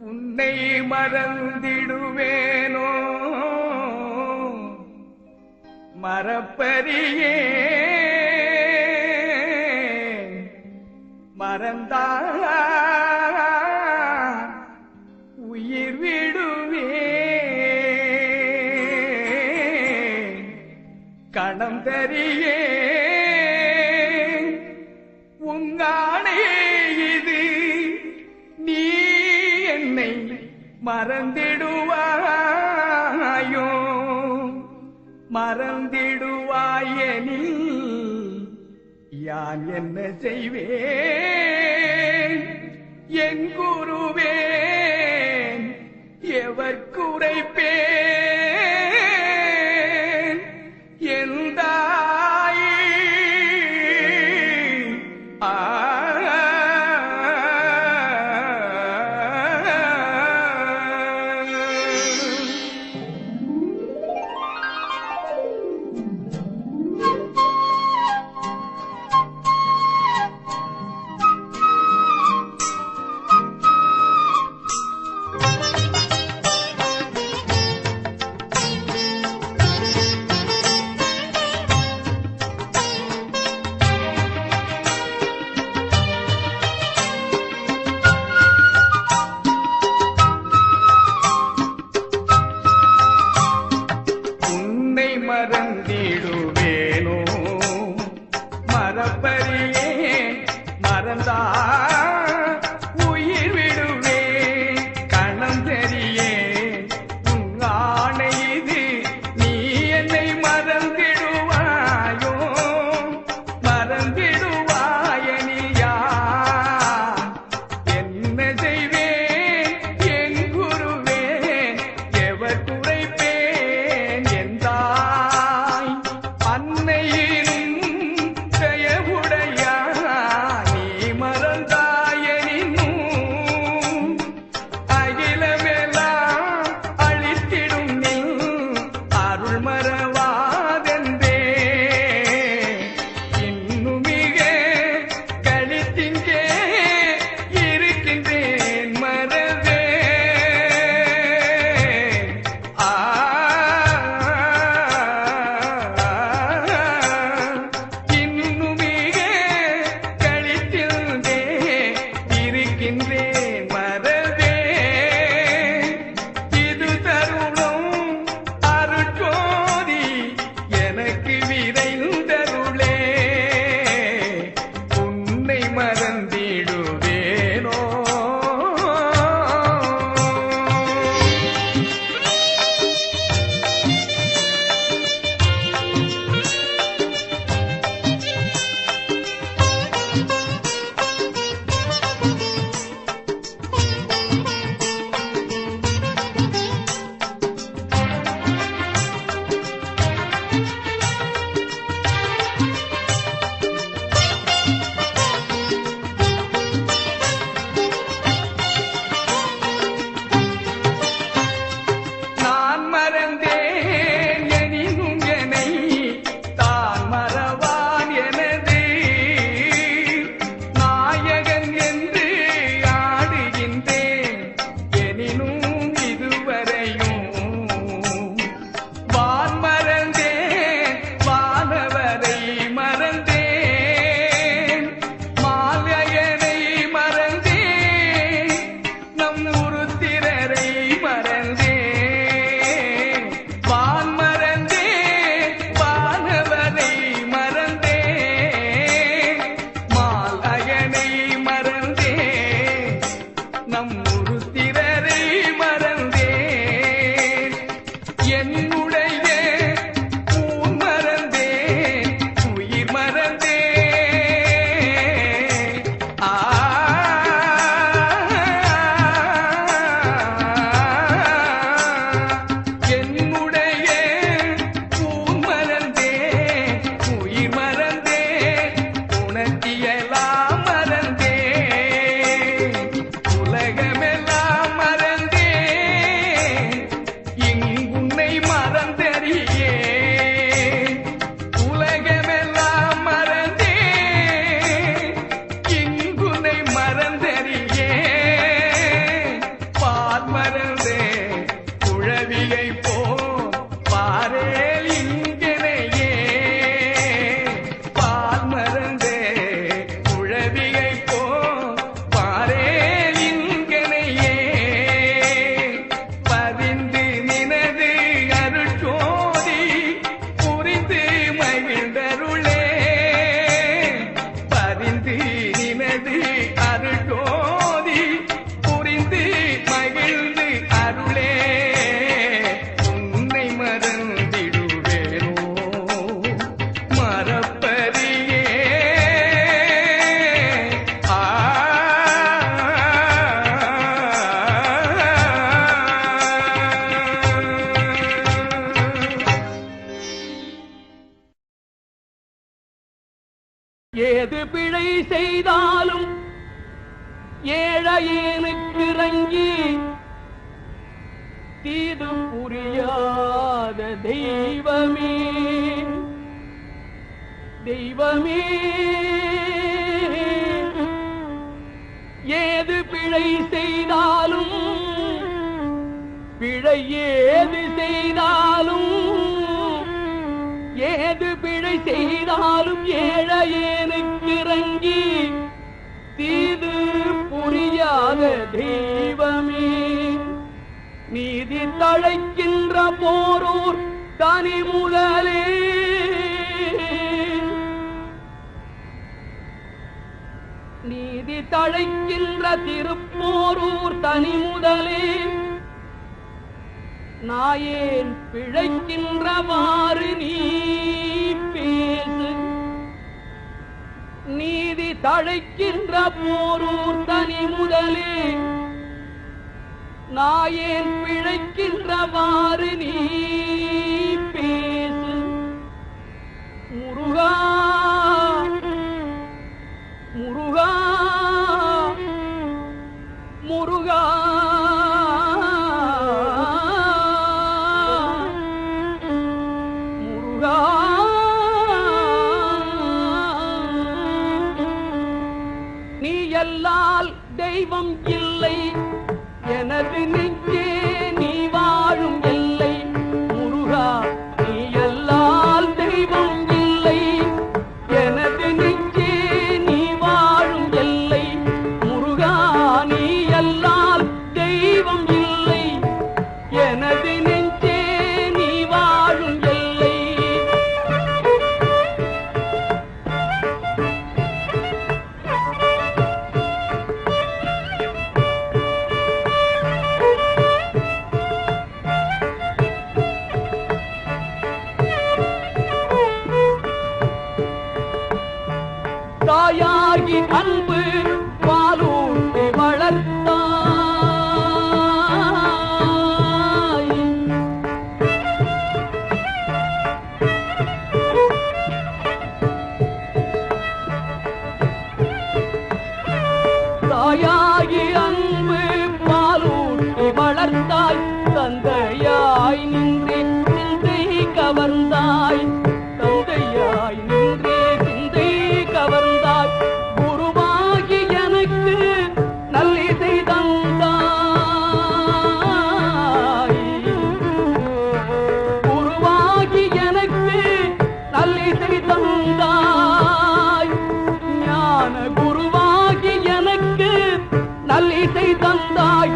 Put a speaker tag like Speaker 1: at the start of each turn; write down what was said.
Speaker 1: உன்னை மறந்திடுவேனோ? மறப்பறியே மறந்தார் உயிர் விடுவே கணம் தரியே உங்கானே இது நீ என்னை மறந்திடுவாயோ? மறந்திடுவாயனி யான் என்ன செய்வேன்? என் குருவேன் எவர் குறைப்பேன்? sentiré.
Speaker 2: எது பிழை செய்தாலும் ஏழையேனுக்கு இறங்கி தீது புரியாத தெய்வமே. தெய்வமே. ஏது பிழை செய்தாலும் பிழை ஏது செய்தாலும் ஏது பிழை செய்தாலும் ஏழையே புரியாத தெய்வமே. நீதி தழைக்கின்ற போரூர் தனி முதலே நீதி தழைக்கின்ற திருப்போரூர் தனி முதலே நாயேன் பிழைக்கின்றவாறு நீ பேசு. நீதி தழைக்கின்ற போரூர் தனி முதலே. நாயேன் பிழைக்கின்றவாறு நீ பேசு. முருகா தெய்வம் இல்லை. 为。தந்தாய் ஞான குருவாகி எனக்கு நல்லிசை தந்தாய்.